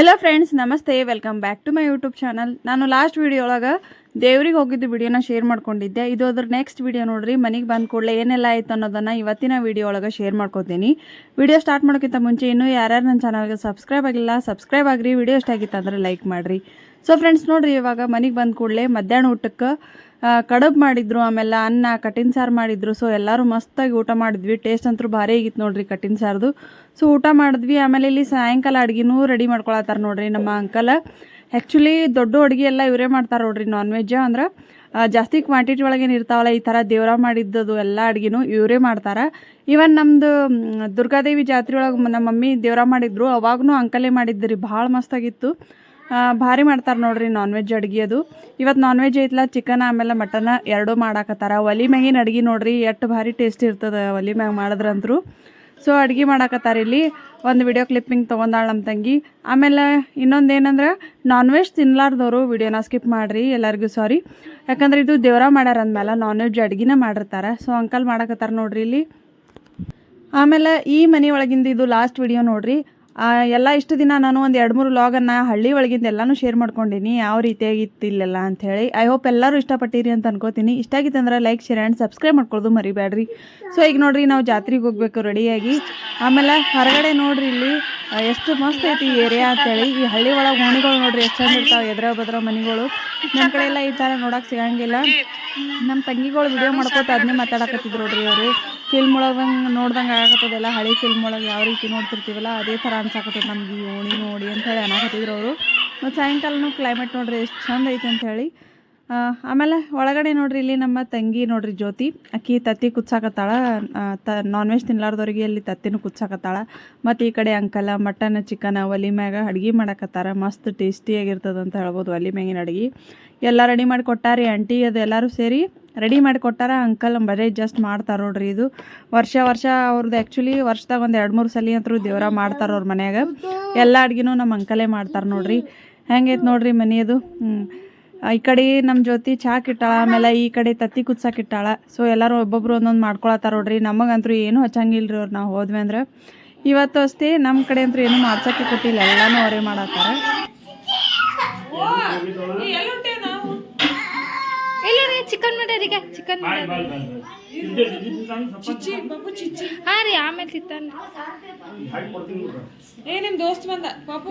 Hello friends ನಮಸ್ತೆ welcome back to my YouTube channel ನಾನು last video ಒಳಗೆ ದೇವ್ರಿಗೆ ಹೋಗಿದ್ದು ವಿಡಿಯೋನ ಶೇರ್ ಮಾಡ್ಕೊಂಡಿದ್ದೆ. ಇದು ಅದ್ರ ನೆಕ್ಸ್ಟ್ ವಿಡಿಯೋ ನೋಡ್ರಿ, ಮನೆಗೆ ಬಂದ ಕೂಡಲೇ ಏನೆಲ್ಲ ಆಯಿತು ಅನ್ನೋದನ್ನು ಇವತ್ತಿನ ವಿಡಿಯೋ ಒಳಗೆ ಶೇರ್ ಮಾಡ್ಕೊತೀನಿ. ವಿಡಿಯೋ ಸ್ಟಾರ್ಟ್ ಮಾಡೋಕ್ಕಿಂತ ಮುಂಚೆ ಇನ್ನೂ ಯಾರ್ಯಾರು ನನ್ನ ಚಾನಲ್ಗೆ ಸಬ್ಸ್ಕ್ರೈಬ್ ಆಗಿಲ್ಲ ಸಬ್ಸ್ಕ್ರೈಬ್ ಆಗಿರಿ. ವಿಡಿಯೋ ಇಷ್ಟ ಆಗಿತ್ತು ಅಂದರೆ ಲೈಕ್ ಮಾಡಿರಿ. ಸೊ ಫ್ರೆಂಡ್ಸ್ ನೋಡ್ರಿ, ಇವಾಗ ಮನೆಗೆ ಬಂದ ಕೂಡಲೇ ಮಧ್ಯಾಹ್ನ ಊಟಕ್ಕೆ ಕಡಬ್ ಮಾಡಿದ್ರು, ಆಮೇಲೆ ಅನ್ನ ಕಟ್ಟಿನ ಸಾರು ಮಾಡಿದ್ರು. ಸೊ ಎಲ್ಲರೂ ಮಸ್ತಾಗಿ ಊಟ ಮಾಡಿದ್ವಿ. ಟೇಸ್ಟ್ ಅಂತೂ ಭಾರಿ ಆಗಿತ್ತು ನೋಡ್ರಿ ಕಟ್ಟಿನ ಸಾರ್ದು. ಸೊ ಊಟ ಮಾಡಿದ್ವಿ. ಆಮೇಲೆ ಇಲ್ಲಿ ಸಾಯಂಕಾಲ ಅಡುಗೆನೂ ರೆಡಿ ಮಾಡ್ಕೊಳತ್ತಾರ ನೋಡ್ರಿ ನಮ್ಮ ಅಂಕಲ್ ಆ್ಯಕ್ಚುಲಿ ದೊಡ್ಡ ಅಡುಗೆ ಎಲ್ಲ ಇವರೇ ಮಾಡ್ತಾರೆ ನೋಡ್ರಿ ನಾನ್ ವೆಜ್ ಅಂದ್ರೆ ಜಾಸ್ತಿ ಕ್ವಾಂಟಿಟಿ ಒಳಗೇನು ಇರ್ತಾವಲ್ಲ, ಈ ಥರ ದೇವ್ರ ಮಾಡಿದ್ದದು ಎಲ್ಲ ಅಡುಗೆನೂ ಇವರೇ ಮಾಡ್ತಾರೆ. ಇವನ್ ನಮ್ಮದು ದುರ್ಗಾದೇವಿ ಜಾತ್ರೆ ಒಳಗೆ ನಮ್ಮ ಮಮ್ಮಿ ದೇವ್ರ ಮಾಡಿದ್ರು. ಅವಾಗೂ ಅಂಕಲೇ ಮಾಡಿದ್ರಿ. ಭಾಳ ಮಸ್ತಾಗಿತ್ತು. ಭಾರಿ ಮಾಡ್ತಾರೆ ನೋಡ್ರಿ ನಾನ್ ವೆಜ್ ಅಡ್ಗೆ ಅದು. ಇವತ್ತು ನಾನ್ ವೆಜ್ ಐತ್ಲ ಚಿಕನ್ ಆಮೇಲೆ ಮಟನ್ ಎರಡೂ ಮಾಡಾಕತ್ತಾರ. ಒಲಿ ಮ್ಯಾಗಿನ ಅಡ್ಗೆ ನೋಡ್ರಿ, ಎಷ್ಟು ಭಾರಿ ಟೇಸ್ಟ್ ಇರ್ತದೆ ಒಲಿ ಮ್ಯಾಗ ಮಾಡಿದ್ರಂತ್ರು. ಸೊ ಅಡ್ಗೆ ಮಾಡಾಕತ್ತಾರ ಇಲ್ಲಿ. ಒಂದು ವಿಡಿಯೋ ಕ್ಲಿಪ್ಪಿಂಗ್ ತೊಗೊಂಡಾಳ ನಮ್ಮ ತಂಗಿ. ಆಮೇಲೆ ಇನ್ನೊಂದು ಏನಂದ್ರೆ ನಾನ್ ವೆಜ್ ತಿನ್ಲಾರ್ದವರು ವಿಡಿಯೋನ ಸ್ಕಿಪ್ ಮಾಡಿರಿ, ಎಲ್ಲರಿಗೂ ಸಾರಿ ಯಾಕಂದ್ರೆ ಇದು ದೇವ್ರ ಮಾಡ್ಯಾರ ಅಂದಮೇಲೆ ನಾನ್ ವೆಜ್ ಅಡ್ಗೆನೇ ಮಾಡಿರ್ತಾರೆ. ಸೊ ಅಂಕಲ್ ಮಾಡಾಕತ್ತಾರ ನೋಡ್ರಿ ಇಲ್ಲಿ. ಆಮೇಲೆ ಈ ಮನೆ ಒಳಗಿಂದ ಇದು ಲಾಸ್ಟ್ ವಿಡಿಯೋ ನೋಡ್ರಿ. ಎಲ್ಲ ಇಷ್ಟು ದಿನ ನಾನು ಒಂದು ಎರಡು ಮೂರು ಲಾಗನ್ನು ಹಳ್ಳಿ ಒಳಗಿಂದ ಎಲ್ಲನೂ ಶೇರ್ ಮಾಡ್ಕೊಂಡಿನಿ. ಯಾವ ರೀತಿಯಾಗಿತ್ತಿಲ್ಲ ಅಂಥೇಳಿ ಐ ಹೋಪ್ ಎಲ್ಲರೂ ಇಷ್ಟಪಟ್ಟಿರಿ ಅಂತ ಅನ್ಕೋತೀನಿ. ಇಷ್ಟ ಆಗಿತ್ತು ಅಂದ್ರೆ ಲೈಕ್ ಶೇರ್ ಆ್ಯಂಡ್ ಸಬ್ಸ್ಕ್ರೈಬ್ ಮಾಡ್ಕೊಳ್ಳೋದು ಮರಿಬೇಡ್ರಿ ಸೊ ಈಗ ನೋಡಿರಿ ನಾವು ಜಾತ್ರೆಗೆ ಹೋಗ್ಬೇಕು ರೆಡಿಯಾಗಿ ಆಮೇಲೆ ಹೊರಗಡೆ ನೋಡ್ರಿ ಇಲ್ಲಿ ಎಷ್ಟು ಮಸ್ತ್ ಐತಿ ಈ ಏರಿಯಾ ಅಂತೇಳಿ. ಈ ಹಳ್ಳಿ ಒಳಗೆ ಓಣಿಗಳು ನೋಡ್ರಿ ಎಷ್ಟು ಚಂದ ಇರ್ತಾವೆ ಎದ್ರ ಬದ್ರ ಮನೆಗಳು. ನಮ್ಮ ಕಡೆ ಎಲ್ಲ ಈ ಥರ ನೋಡಕ್ಕೆ ಸಿಗಂಗಿಲ್ಲ. ನಮ್ಮ ತಂಗಿಗಳು ವಿಡಿಯೋ ಮಾಡ್ಕೊತ ಅದನ್ನೇ ಮಾತಾಡಕತ್ತಿದ್ರು ನೋಡ್ರಿ ಅವರು. ಫಿಲ್ಮ್ ಒಳಗೆ ನೋಡ್ದಂಗೆ ಆಗತ್ತದೆಲ್ಲ ಹಳೆ ಫಿಲ್ಮ್ ಒಳಗೆ ಯಾವ ರೀತಿ ನೋಡ್ತಿರ್ತೀವಲ್ಲ ಅದೇ ಥರ ಅನ್ಸಾಕತ್ತದ ನಮ್ಗೆ ಈ ಓಣಿ ನೋಡಿ ಅಂತೇಳಿ ಅನ್ನಕತ್ತಿದ್ರು ಅವರು. ಮತ್ತು ಸಾಯಂಕಾಲನೂ ಕ್ಲೈಮೇಟ್ ನೋಡ್ರಿ ಎಷ್ಟು ಚಂದ ಐತೆ ಆ, ಆಮೇಲೆ ಒಳಗಡೆ ನೋಡ್ರಿ, ಇಲ್ಲಿ ನಮ್ಮ ತಂಗಿ ನೋಡ್ರಿ ಜ್ಯೋತಿ. ಅಕ್ಕಿ ತತ್ತಿ ಕುಚ್ಚಾಕತ್ತಾಳ ತ ನಾನ್ ವೆಜ್ ತಿನ್ಲಾರ್ದವ್ರಿಗೆ ಅಲ್ಲಿ ತತ್ತಿನೂ ಕುಚ್ಚಾಕತ್ತಾಳ ಮತ್ತು ಈ ಕಡೆ ಅಂಕಲ, ಮಟನ್ ಚಿಕನ್ ಒಲಿ ಮ್ಯಾಗ ಅಡ್ಗೆ ಮಾಡಾಕತ್ತಾರ. ಮಸ್ತ್ ಟೇಸ್ಟಿಯಾಗಿರ್ತದೆ ಅಂತ ಹೇಳ್ಬೋದು ಒಲಿ ಮ್ಯಾಗಿನ ಅಡ್ಗೆ. ಎಲ್ಲ ರೆಡಿ ಮಾಡಿ ಕೊಟ್ಟಾರಿ ಆಂಟಿ, ಅದು ಎಲ್ಲರೂ ಸೇರಿ ರೆಡಿ ಮಾಡಿ ಕೊಟ್ಟಾರ. ಅಂಕಲ್ ಬರೀ ಜಸ್ಟ್ ಮಾಡ್ತಾರೆ ನೋಡ್ರಿ ಇದು. ವರ್ಷ ವರ್ಷ ಅವ್ರದ್ದು ಆ್ಯಕ್ಚುಲಿ ವರ್ಷದಾಗ ಒಂದು ಎರಡು, ಮೂರು ಸಲ ಅಂತರೂ ದೇವ್ರ ಮಾಡ್ತಾರೆ ಅವ್ರ ಮನ್ಯಾಗ. ಎಲ್ಲ ಅಡ್ಗೆನೂ ನಮ್ಮ ಅಂಕಲೇ ಮಾಡ್ತಾರೆ ನೋಡ್ರಿ. ಹೆಂಗೈತೆ ನೋಡ್ರಿ ಮನೆಯದು? ಹ್ಞೂ ಈ ಕಡೆ ನಮ್ಮ ಜೊತೆ ಚಾಕ್ ಇಟ್ಟಾಳ ಆಮೇಲೆ ಈ ಕಡೆ ತತ್ತಿ ಕುದ್ಸಕ್ಕೆ ಇಟ್ಟಾಳ ಸೊ ಎಲ್ಲರೂ ಒಬ್ಬೊಬ್ರು ಒಂದೊಂದು ಮಾಡ್ಕೊಳತ್ತಾರ ನೋಡ್ರಿ. ನಮಗಂತೂ ಏನೂ ಹಚ್ಚಂಗಿಲ್ರಿ ಅವ್ರು ನಾವು ಹೋದ್ವಿ ಅಂದ್ರೆ. ಇವತ್ತು ಅಷ್ಟೇ ನಮ್ಮ ಕಡೆ ಅಂತೂ ಏನೂ ಮಾಡ್ಸಕ್ಕೆ ಕೊಟ್ಟಿಲ್ಲ. ಎಲ್ಲನೂ ಅವರೇ ಮಾಡತ್ತಾರ. ಚಿಕನ್ ಮಾಡ್ಯಾರೀಗ ಚಿಕನ್ ಹಾ ರೀ ಆಮೇಲೆ ತಿಂತಾನ ಏ ನಿಮ್ಮ ದೋಸ್ತ್ ಬಂದ. ಪಾಪು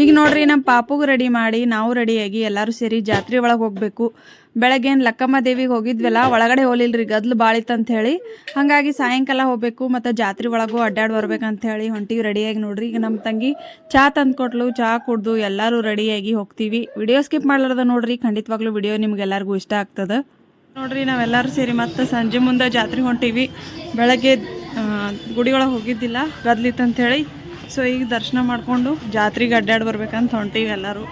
ಈಗ ನೋಡ್ರಿ ನಮ್ಮ ಪಾಪುಗೂ ರೆಡಿ ಮಾಡಿ, ನಾವು ರೆಡಿಯಾಗಿ ಎಲ್ಲರೂ ಸೇರಿ ಜಾತ್ರೆ ಒಳಗೆ ಹೋಗಬೇಕು. ಬೆಳಗ್ಗೆ ಏನು ಲಕ್ಕಮ್ಮ ದೇವಿಗೆ ಹೋಗಿದ್ವಲ್ಲ, ಒಳಗಡೆ ಹೋಲಿಲ್ರಿ, ಗದ್ಲು ಅಂತ ಹೇಳಿ. ಹಾಗಾಗಿ ಸಾಯಂಕಾಲ ಹೋಗಬೇಕು, ಮತ್ತು ಜಾತ್ರೆ ಒಳಗೂ ಅಡ್ಡಾಡಿ ಬರ್ಬೇಕಂತ ಹೇಳಿ ಹೊಂಟಿವಿ ರೆಡಿಯಾಗಿ ನೋಡ್ರಿ. ಈಗ ನಮ್ಮ ತಂಗಿ ಚಹಾ ತಂದು ಕೊಟ್ಲು ಚಹಾ ಕುಡ್ದು ಎಲ್ಲರೂ ರೆಡಿಯಾಗಿ ಹೋಗ್ತೀವಿ. ವಿಡಿಯೋ ಸ್ಕಿಪ್ ಮಾಡ್ಲಾರ್ದ ನೋಡ್ರಿ, ಖಂಡಿತವಾಗ್ಲೂ ವಿಡಿಯೋ ನಿಮ್ಗೆಲ್ಲರಿಗೂ ಇಷ್ಟ ಆಗ್ತದೆ. ನೋಡ್ರಿ, ನಾವೆಲ್ಲರೂ ಸೇರಿ ಮತ್ತೆ ಸಂಜೆ ಮುಂದೆ ಜಾತ್ರೆ ಹೊಂಟೀವಿ. ಬೆಳಗ್ಗೆ ಗುಡಿಯೊಳಗೆ ಹೋಗಿದ್ದಿಲ್ಲ ಗದ್ಲಿತ್ತು ಅಂಥೇಳಿ ಸೊ ಈಗ ದರ್ಶನ ಮಾಡಿಕೊಂಡು ಜಾತ್ರೆಗೆ ಅಡ್ಡಾಡಿ ಬರ್ಬೇಕಂತ ಹೊಂಟೀವಿ ಎಲ್ಲರೂ.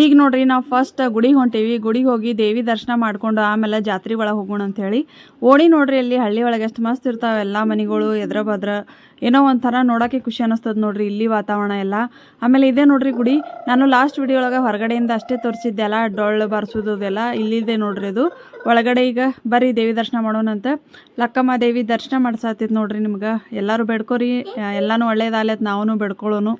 ಈಗ ನೋಡ್ರಿ, ನಾವು ಫಸ್ಟ್ ಗುಡಿಗೆ ಹೊಂಟೀವಿ, ಗುಡಿಗೆ ಹೋಗಿ ದೇವಿ ದರ್ಶನ ಮಾಡ್ಕೊಂಡು ಆಮೇಲೆ ಜಾತ್ರೆ ಒಳಗೆ ಹೋಗೋಣ ಅಂತೇಳಿ ಓಣಿ ನೋಡ್ರಿ, ಅಲ್ಲಿ ಹಳ್ಳಿ ಒಳಗೆ ಎಷ್ಟು ಮಸ್ತ್ ಇರ್ತಾವೆ ಎಲ್ಲ ಮನೆಗಳು, ಎದ್ರ ಬದ್ರ. ಏನೋ ಒಂಥರ ನೋಡೋಕೆ ಖುಷಿ ಅನ್ನಿಸ್ತದೆ ನೋಡ್ರಿ ಇಲ್ಲಿ ವಾತಾವರಣ ಎಲ್ಲ. ಆಮೇಲೆ ಇದೇ ನೋಡ್ರಿ ಗುಡಿ, ನಾನು ಲಾಸ್ಟ್ ವಿಡಿಯೋ ಒಳಗೆ ಹೊರಗಡೆಯಿಂದ ಅಷ್ಟೇ ತೋರಿಸಿದ್ದೆ ಅಲ್ಲ, ಡೊಳ್ಳು ಬಾರಿಸೋದು ಅದೆಲ್ಲ, ಇಲ್ಲಿದೆ ನೋಡ್ರಿ ಅದು. ಒಳಗಡೆ ಈಗ ಬರ್ರಿ ದೇವಿ ದರ್ಶನ ಮಾಡೋಣಂತ ಲಕ್ಕಮ್ಮ ದೇವಿ ದರ್ಶನ ಮಾಡ್ಸಾತಿದ್ ನೋಡ್ರಿ ನಿಮ್ಗೆ. ಎಲ್ಲರೂ ಬೇಡ್ಕೋರಿ, ಎಲ್ಲನೂ ಒಳ್ಳೇದಾಗ್ಲತ್ ನಾವೂ ಬೇಡ್ಕೊಳ್ಳೋನು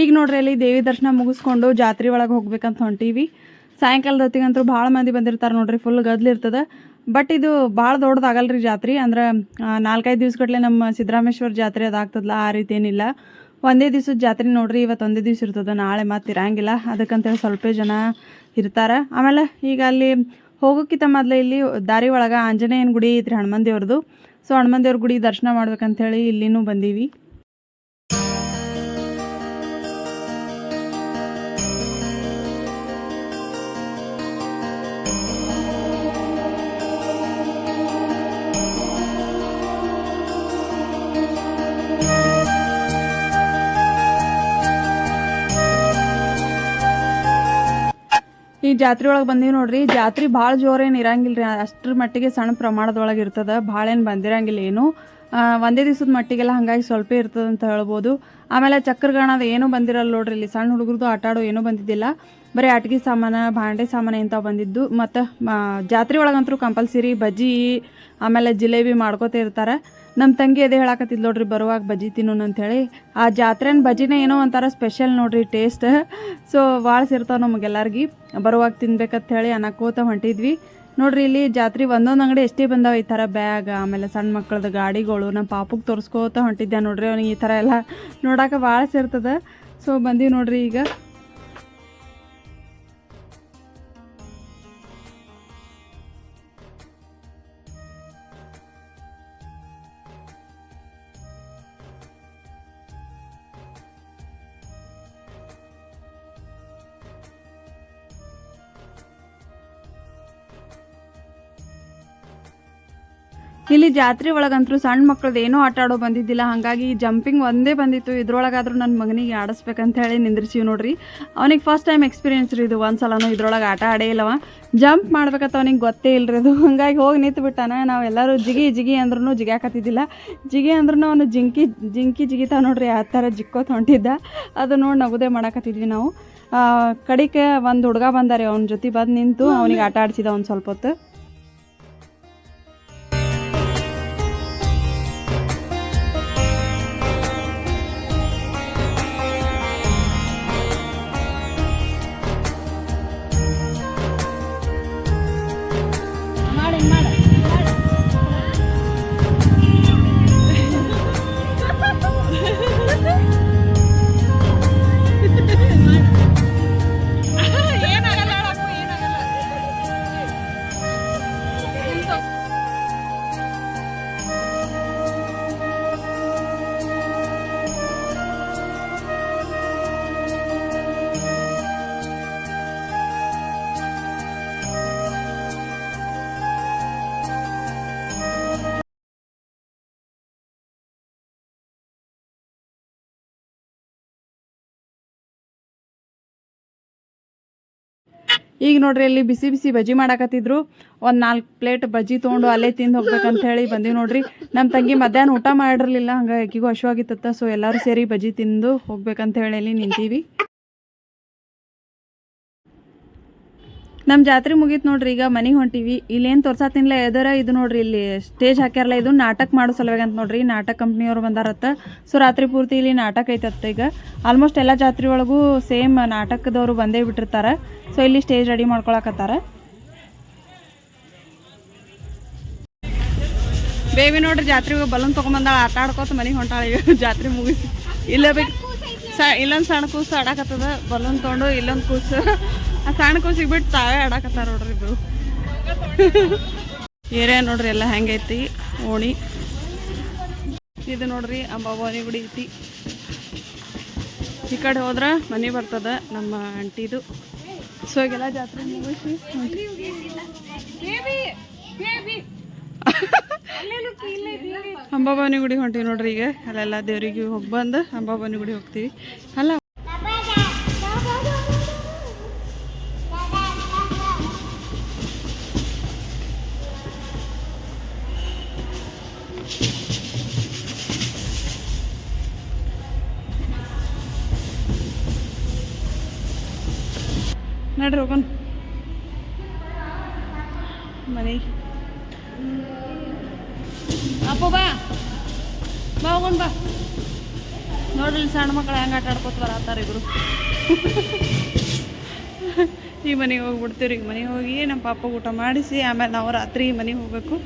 ಈಗ ನೋಡ್ರಿ ಅಲ್ಲಿ ದೇವಿ ದರ್ಶನ ಮುಗಿಸ್ಕೊಂಡು ಜಾತ್ರೆ ಒಳಗೆ ಹೋಗ್ಬೇಕಂತ ಹೊಂಟೀವಿ. ಸಾಯಂಕಾಲದ ಹೊತ್ತಿಗಂತೂ ಭಾಳ ಮಂದಿ ಬಂದಿರ್ತಾರೆ ನೋಡ್ರಿ ಫುಲ್ ಗದ್ಲಿರ್ತದೆ ಬಟ್ ಇದು ಭಾಳ ದೊಡ್ಡದಾಗಲ್ಲ ರೀ ಜಾತ್ರೆ. ಅಂದ್ರೆ ನಾಲ್ಕೈದು ದಿವ್ಸಗಟ್ಲೆ ನಮ್ಮ ಸಿದ್ದರಾಮೇಶ್ವರ ಜಾತ್ರೆ ಅದಾಗ್ತದಲ್ಲ ಆ ರೀತಿ ಏನಿಲ್ಲ. ಒಂದೇ ದಿವ್ಸದ ಜಾತ್ರೆ ನೋಡ್ರಿ, ಇವತ್ತು ಒಂದೇ ದಿವ್ಸ ಇರ್ತದೆ, ನಾಳೆ ಮತ್ತೆ ಇರಂಗಿಲ್ಲ. ಅದಕ್ಕಂತೇಳಿ ಸ್ವಲ್ಪ ಜನ ಇರ್ತಾರೆ. ಆಮೇಲೆ ಈಗ ಅಲ್ಲಿ ಹೋಗೋಕ್ಕಿಂತ ಮೊದಲು ಇಲ್ಲಿ ದಾರಿ ಒಳಗೆ ಆಂಜನೇಯನ ಗುಡಿ ಐತ್ರಿ ಹನುಮನ್ ದೇವ್ರದ್ದು ಸೊ ಹನುಮನ್ ದೇವ್ರ ಗುಡಿ ದರ್ಶನ ಮಾಡ್ಬೇಕಂತೇಳಿ ಇಲ್ಲಿನೂ ಬಂದೀವಿ. ಜಾತ್ರೆ ಒಳಗೆ ಬಂದೀವಿ ನೋಡ್ರಿ. ಜಾತ್ರೆ ಭಾಳ ಜೋರೇನು ಇರಂಗಿಲ್ಲ ರೀ ಅಷ್ಟ್ರ ಮಟ್ಟಿಗೆ ಸಣ್ಣ ಪ್ರಮಾಣದೊಳಗೆ ಇರ್ತದೆ. ಭಾಳ ಏನು ಬಂದಿರಂಗಿಲ್ಲ ಏನು. ಒಂದೇ ದಿವ್ಸದ ಮಟ್ಟಿಗೆಲ್ಲ ಹಾಗಾಗಿ ಸ್ವಲ್ಪ ಇರ್ತದೆ ಅಂತ ಹೇಳ್ಬೋದು. ಆಮೇಲೆ ಚಕ್ರಗಾಣದ ಏನೂ ಬಂದಿರಲ್ಲ ನೋಡ್ರಿ, ಇಲ್ಲಿ ಸಣ್ಣ ಹುಡುಗರದು ಆಟ ಆಡೋ ಏನೂ ಬಂದಿದ್ದಿಲ್ಲ. ಬರೀ ಆಟಿಕೆ ಸಾಮಾನ ಭಾಂಡೆ ಸಾಮಾನು ಇಂಥವು ಬಂದಿದ್ದು. ಮತ್ತು ಜಾತ್ರೆ ಒಳಗಂತೂ ಕಂಪಲ್ಸರಿ ಬಜ್ಜಿ, ಆಮೇಲೆ ಜಿಲೇಬಿ ಮಾಡ್ಕೋತಾ ಇರ್ತಾರೆ. ನಮ್ಮ ತಂಗಿ ಅದೇ ಹೇಳಕತ್ತಿದ್ ನೋಡ್ರಿ, ಬರುವಾಗ ಬಜ್ಜಿ ತಿನ್ನೋಣ ಅಂಥೇಳಿ ಆ ಜಾತ್ರೆನ ಬಜ್ಜಿನೇ ಏನೋ ಒಂಥರ ಸ್ಪೆಷಲ್ ನೋಡ್ರಿ ಟೇಸ್ಟ್ ಸೊ ಭಾಳ ಸಿರ್ತಾವೆ ನಮಗೆಲ್ಲರಿಗೆ. ಬರುವಾಗ ತಿನ್ಬೇಕಂತ ಹೇಳಿ ಅನ್ನಕೋತ ಹೊಂಟಿದ್ವಿ. ನೋಡ್ರಿ, ಇಲ್ಲಿ ಜಾತ್ರೆ ಒಂದೊಂದು ಅಂಗಡಿ ಎಷ್ಟೇ ಬಂದಾವ ಈ ತರ ಬ್ಯಾಗ್, ಆಮೇಲೆ ಸಣ್ಣ ಮಕ್ಕಳದ ಗಾಡಿಗಳು ನಮ್ಮ ಪಾಪಕ್ಕೆ ತೋರಿಸ್ಕೋತ ಹೊಂಟಿದ್ದೆ ನೋಡ್ರಿ ಅವ್ನಿಗೆ ಈ ತರ ಎಲ್ಲ ನೋಡಾಕ ಭಾಳ ಸೇರ್ತದ. ಸೊ ಬಂದೀವಿ ನೋಡ್ರಿ ಈಗ. ಜಾತ್ರೆ ಒಳಗಂತೂ ಸಣ್ಣ ಮಕ್ಳದ್ದು ಏನೂ ಆಟ ಆಡೋ ಬಂದಿದ್ದಿಲ್ಲ. ಹಾಗಾಗಿ ಜಂಪಿಂಗ್ ಒಂದೇ ಬಂದಿತ್ತು. ಇದ್ರೊಳಗಾದ್ರೂ ನನ್ನ ಮಗನಿಗೆ ಆಡಿಸ್ಬೇಕಂತ ಹೇಳಿ ನಿಂದ್ರಿಸೀವಿ ನೋಡ್ರಿ. ಅವನಿಗೆ ಫಸ್ಟ್ ಟೈಮ್ ಎಕ್ಸ್ಪೀರಿಯನ್ಸ್ ರೀ ಇದು. ಒಂದು ಸಲನೂ ಇದ್ರೊಳಗೆ ಆಟ ಆಡೇ ಇಲ್ಲವ. ಜಂಪ್ ಮಾಡ್ಬೇಕಂತ ಅವನಿಗೆ ಗೊತ್ತೇ ಇಲ್ಲರಿ ಅದು. ಹಂಗಾಗಿ ಹೋಗಿ ನಿಂತು ಬಿಟ್ಟಾನ. ನಾವೆಲ್ಲರೂ ಜಿಗಿ ಜಿಗಿ ಅಂದ್ರೂ ಜಿಗಾಕತ್ತಿದ್ದಿಲ್ಲ. ಜಿಗಿ ಅಂದ್ರೂ ಅವನು ಜಿಂಕಿ ಜಿಂಕಿ ಜಿಗಿತಾವ ನೋಡ್ರಿ. ಆ ಥರ ಜಿಕ್ಕೋತ ಹೊಂಟಿದ್ದ ಅದು ನೋಡಿ ನಗುದೇ ಮಾಡಾಕತ್ತಿದ್ವಿ ನಾವು. ಕಡಿಕೆ ಒಂದು ಹುಡುಗ ಬಂದಾರೆ. ಅವನ ಜೊತೆ ಬಂದು ನಿಂತು ಅವನಿಗೆ ಆಟ ಆಡ್ಸಿದ ಒಂದು ಸ್ವಲ್ಪ ಹೊತ್ತು. ಈಗ ನೋಡ್ರಿ, ಅಲ್ಲಿ ಬಿಸಿ ಬಿಸಿ ಬಜ್ಜಿ ಮಾಡಾಕತ್ತಿದ್ರು. ಒಂದು ನಾಲ್ಕು ಪ್ಲೇಟ್ ಬಜ್ಜಿ ತೊಗೊಂಡು ಅಲ್ಲೇ ತಿಂದು ಹೋಗ್ಬೇಕಂತ ಹೇಳಿ ಬಂದೀವಿ ನೋಡ್ರಿ. ನಮ್ಮ ತಂಗಿ ಮಧ್ಯಾಹ್ನ ಊಟ ಮಾಡಿರಲಿಲ್ಲ ಹಂಗೆ ಆಕಿಗೂ ಹಶುವಾಗಿತ್ತ ಸೊ ಎಲ್ಲರೂ ಸೇರಿ ಬಜ್ಜಿ ತಿಂದು ಹೋಗ್ಬೇಕಂತ ಹೇಳಿ ನಿಂತೀವಿ. ನಮ್ಮ ಜಾತ್ರೆ ಮುಗೀತು ನೋಡ್ರಿ, ಈಗ ಮನೆಗೆ ಹೊಂಟೀವಿ. ಇಲ್ಲೇನು ತೋರ್ಸಾತಿನ್ಲ ಎದರ ಇದು ನೋಡ್ರಿ, ಇಲ್ಲಿ ಸ್ಟೇಜ್ ಹಾಕ್ಯಾರಲ್ಲ ಇದು ನಾಟಕ ಮಾಡೋ ಸಲುವಾಗಿ ಅಂತ ನೋಡ್ರಿ. ನಾಟಕ ಕಂಪ್ನಿಯವ್ರು ಬಂದಾರತ್ತ. ಸೊ ರಾತ್ರಿ ಪೂರ್ತಿ ಇಲ್ಲಿ ನಾಟಕ ಐತತ್ತ ಈಗ. ಆಲ್ಮೋಸ್ಟ್ ಎಲ್ಲ ಜಾತ್ರೆ ಒಳಗೂ ಸೇಮ್ ನಾಟಕದವರು ಬಂದೇ ಬಿಟ್ಟಿರ್ತಾರೆ. ಸೊ ಇಲ್ಲಿ ಸ್ಟೇಜ್ ರೆಡಿ ಮಾಡ್ಕೊಳಕತ್ತಾರ. ಬೇಬಿ ನೋಡ್ರಿ ಜಾತ್ರೆಗೆ ಬಲೂನ್ ತೊಗೊಂಬಂದಾಳ, ಆಟ ಆಡ್ಕೋತ ಮನೆಗೆ ಹೊಂಟಾಳ ಈಗ ಜಾತ್ರೆ ಮುಗಿಸಿ. ಇಲ್ಲ ಬೇಕು ಸ ಇಲ್ಲೊಂದು ಸಣ್ಣ ಕೂಸು ಆಡಕತ್ತದ ಬಲೂನ್ ತೊಗೊಂಡು ಇಲ್ಲೊಂದು ಕೂಸು. ಆ ಸಣ್ಣ ಕೂಸಿಗೆ ಬಿಟ್ಟು ತಾವೇ ಆಡಾಕತ್ತಾರ ನೋಡ್ರಿ ಇಬ್ರು. ಏರಿಯಾ ನೋಡ್ರಿ ಎಲ್ಲ ಹೆಂಗೈತಿ ಓಣಿ. ಇದು ನೋಡ್ರಿ ಅಂಬಾಭವಾನಿ ಗುಡಿ ಐತಿ. ಈ ಕಡೆ ಹೋದ್ರೆ ಮನೆ ಬರ್ತದ ನಮ್ಮ ಆಂಟಿದು. ಸೊ ಈಗೆಲ್ಲ ಜಾತ್ರೆ ಮುಗಿಸಿ ಅಂಬಾಭವಾನಿ ಗುಡಿ ಹೊಂಟಿವಿ ನೋಡ್ರಿ ಈಗ. ಅಲ್ಲೆಲ್ಲ ದೇವ್ರಿಗೆ ಹೋಗಿ ಬಂದು ಅಂಬಾಭವಾನಿ ಗುಡಿ ಹೋಗ್ತೀವಿ. ಅಲ್ಲ ನಡ್ರಿ ಹೋಗೋಣ. ಮನೆ. ಅಪ್ಪ ಬಾ. ಬಾ ಹೋಗೋಣ, ಬಾ. ನೋಡ್ರಿ ಸಣ್ಣ ಮಕ್ಕಳು ಹೆಂಗೆ ಆಟ ಆಡ್ಕೋತ ಬರತ್ತಾರ ಇಬ್ರು. ಈ ಮನೆಗೆ ಹೋಗ್ಬಿಡ್ತೀವಿ ಈಗ ಮನೆಗೆ ಹೋಗಿ ನಮ್ಮ ಪಾಪ ಊಟ ಮಾಡಿಸಿ, ಆಮೇಲೆ ನಾವು ರಾತ್ರಿ ಮನೆಗೆ ಹೋಗ್ಬೇಕು.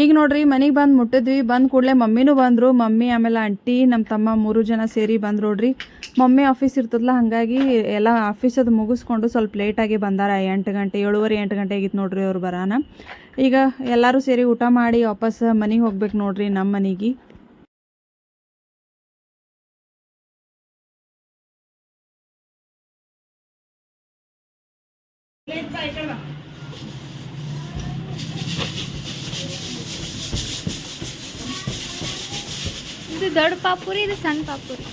ಈಗ ನೋಡ್ರಿ, ಮನೆಗೆ ಬಂದು ಮುಟ್ಟಿದ್ವಿ. ಬಂದ ಕೂಡಲೇ ಮಮ್ಮಿನೂ ಬಂದರು. ಮಮ್ಮಿ, ಆಮೇಲೆ ಆಂಟಿ ನಮ್ಮ ತಮ್ಮ ಮೂರು ಜನ ಸೇರಿ ಬಂದ್ರು ನೋಡ್ರಿ. ಮಮ್ಮಿ ಆಫೀಸ್ ಇರ್ತದಲ್ಲ ಹಾಗಾಗಿ ಎಲ್ಲ ಆಫೀಸ್ ಅದು ಮುಗಿಸ್ಕೊಂಡು ಸ್ವಲ್ಪ ಲೇಟಾಗಿ ಬಂದಾರ. ಎಂಟು ಗಂಟೆ, ಏಳುವರೆ, ಎಂಟು ಗಂಟೆ ಆಗಿತ್ತು ನೋಡ್ರಿ ಅವ್ರು ಬರಾನ. ಈಗ ಎಲ್ಲರೂ ಸೇರಿ ಊಟ ಮಾಡಿ ವಾಪಸ್ ಮನೆಗೆ ಹೋಗ್ಬೇಕು ನೋಡ್ರಿ ನಮ್ಮ ಮನೆಗೆ. ಇದು ದೊಡ್ಡ ಪಾಪುರಿ ಇದು ಸಣ್ಣ ಪಾಪುರಿ.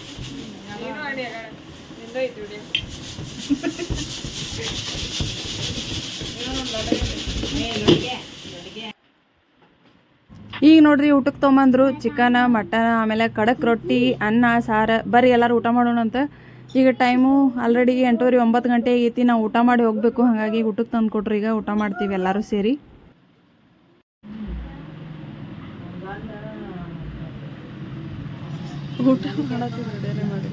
ಈಗ ನೋಡ್ರಿ ಊಟಕ್ಕೆ ತೊಗೊಂಬಂದ್ರು ಚಿಕನ್ ಮಟನ್ ಆಮೇಲೆ ಕಡಕ್ ರೊಟ್ಟಿ ಅನ್ನ ಸಾರು. ಬರ್ರಿ ಎಲ್ಲರೂ ಊಟ ಮಾಡೋಣ ಅಂತ. ಈಗ ಟೈಮು ಆಲ್ರೆಡಿ ಎಂಟೂವರೆ ಒಂಬತ್ತು ಗಂಟೆ ಆಗೈತಿ. ನಾವು ಊಟ ಮಾಡಿ ಹೋಗ್ಬೇಕು. ಹಾಗಾಗಿ ಊಟಕ್ಕೆ ತಂದು ಕೊಟ್ರಿ ಈಗ ಊಟ ಮಾಡ್ತೀವಿ ಎಲ್ಲರೂ ಸೇರಿ. ಊಟ ಮಾಡತ್ತೀವಿ ಮಾಡಿ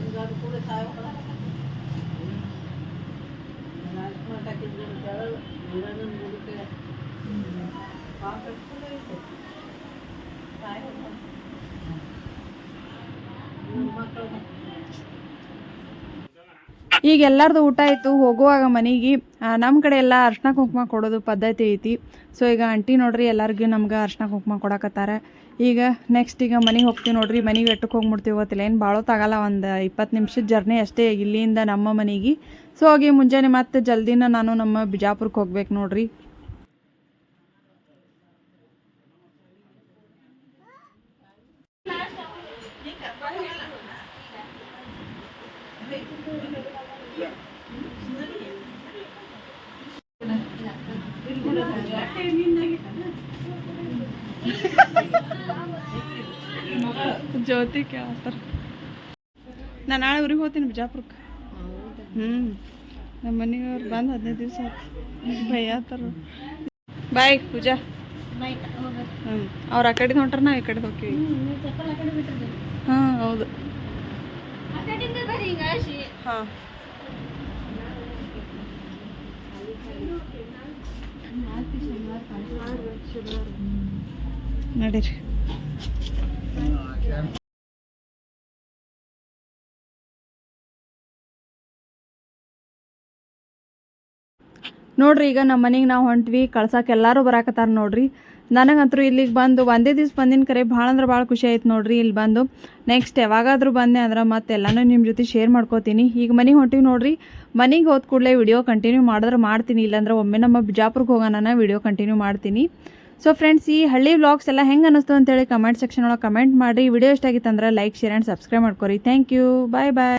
ಈಗ ಎಲ್ಲರದು ಊಟ ಆಯ್ತು, ಹೋಗುವಾಗ ಮನೆಗೆ ನಮ್ಮ ಕಡೆ ಎಲ್ಲ ಅರ್ಶಿನ ಕುಂಕುಮ ಕೊಡೋದು ಪದ್ಧತಿ ಐತಿ. ಸೊ ಈಗ ಆಂಟಿ ನೋಡ್ರಿ ಎಲ್ಲರಿಗೂ ನಮ್ಗೆ ಅರ್ಶಿನ ಕುಂಕುಮ ಕೊಡಕತ್ತಾರ. ಈಗ ನೆಕ್ಸ್ಟ್ ಈಗ ಮನೆಗೆ ಹೋಗ್ತೀವಿ ನೋಡ್ರಿ, ಮನೆಗೆ ಎಟ್ಟಕ್ಕೆ ಹೋಗ್ಬಿಡ್ತೀವಿ ಗೊತ್ತಿಲ್ಲ. ಏನು ಭಾಳೋತ್ತಾಗಲ್ಲ ಒಂದು ಇಪ್ಪತ್ತು ನಿಮಿಷದ ಜರ್ನಿ ಅಷ್ಟೇ ಇಲ್ಲಿಂದ ನಮ್ಮ ಮನೆಗೆ. ಸೊ ಹಾಗೆ ಮುಂಜಾನೆ ಮತ್ತೆ ಜಲ್ದಿನ ನಾನು ನಮ್ಮ ಬಿಜಾಪುರಕ್ಕೆ ಹೋಗ್ಬೇಕು ನೋಡ್ರಿ. ಜ್ಯೋತಿ ಕೇಳ್ತಾರ ನಾನು ನಾಳೆ ಊರಿಗೆ ಹೋಗ್ತೀನಿ ಬಿಜಾಪುರಕ್ಕೆ ಹ್ಞೂ ನಮ್ಮ ಮನೆಯವ್ರು ಬಂದು ಹದಿನೈದು ದಿವಸ ಆಯ್ತು. ಭಯತ್ತಾರ ಬಾಯ್ ಪೂಜಾ. ಹ್ಞೂ ಅವ್ರು ಆ ಕಡೆ ಹೊಂಟ್ರೆ ನಾವು ಈ ಕಡೆದು ಹೋಗ್ತೀವಿ. ಹಾಂ, ಹೌದು. ಹಾಂ. ನಡೀರಿ. ನೋಡ್ರಿ, ಈಗ ನಮ್ಮ ಮನೆಗೆ ನಾವು ಹೊಂಟ್ವಿ ಕಳ್ಸಕ್ಕೆ ಎಲ್ಲರೂ ಬರಾಕತ್ತಾರ ನೋಡ್ರಿ. ನನಗಂತೂ ಇಲ್ಲಿಗೆ ಬಂದು ಒಂದೇ ದಿವ್ಸ ಬಂದಿನ ಕರೆ ಭಾಳ ಅಂದ್ರೆ ಭಾಳ ಖುಷಿ ಆಯ್ತು ನೋಡ್ರಿ ಇಲ್ಲಿ ಬಂದು. ನೆಕ್ಸ್ಟ್ ಯಾವಾಗಾದ್ರೂ ಬಂದೆ ಅಂದ್ರೆ ಮತ್ತೆ ಎಲ್ಲನೂ ನಿಮ್ಮ ಜೊತೆ ಶೇರ್ ಮಾಡ್ಕೋತೀನಿ. ಈಗ ಮನೆಗೆ ಹೊಂಟಿವಿ ನೋಡ್ರಿ, ಮನೆಗೆ ಹೋದ ಕೂಡಲೇ ವಿಡಿಯೋ ಕಂಟಿನ್ಯೂ ಮಾಡಿದ್ರೆ ಮಾಡ್ತೀನಿ, ಇಲ್ಲಾಂದ್ರೆ ಒಮ್ಮೆ ನಮ್ಮ ಬಿಜಾಪುರಕ್ಕೆ ಹೋಗೋಣ ವಿಡಿಯೋ ಕಂಟಿನ್ಯೂ ಮಾಡ್ತೀನಿ. ಸೊ ಫ್ರೆಂಡ್ಸ್ ಈ ಹಳ್ಳಿ ವ್ಲಾಗ್ಸ್ ಎಲ್ಲ ಹೆಂಗೆ ಅನ್ನಿಸ್ತು ಅಂತೇಳಿ ಕಮೆಂಟ್ ಸೆಕ್ಷನ್ ಒಳಗೆ ಕಮೆಂಟ್ ಮಾಡಿ ವಿಡಿಯೋ ಇಷ್ಟ ಆಗಿತ್ತಂದ್ರೆ ಲೈಕ್ ಶೇರ್ ಆ್ಯಂಡ್ ಸಬ್ಸ್ಕ್ರೈಬ್ ಮಾಡ್ಕೊರಿ. Thank you bye bye